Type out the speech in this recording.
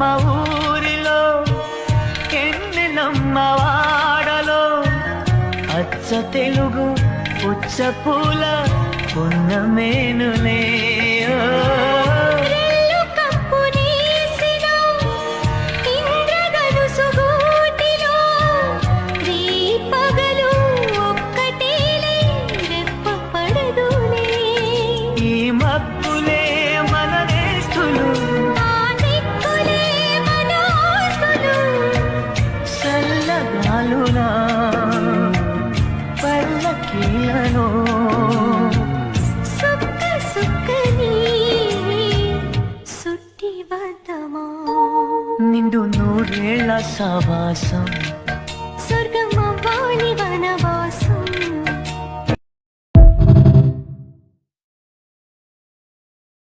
నమ్మ ఊరిలో ఎన్ని నమ్మవాడలో అచ్చ తెలుగు పుచ్చ పూల పున్నమేనులే. കരുണ പല്ലക്കിയനോ സുക്ക സുക്ക നീ സുട്ടി ബദ്ധമോ നിന്ദു നൂറേള സവാസം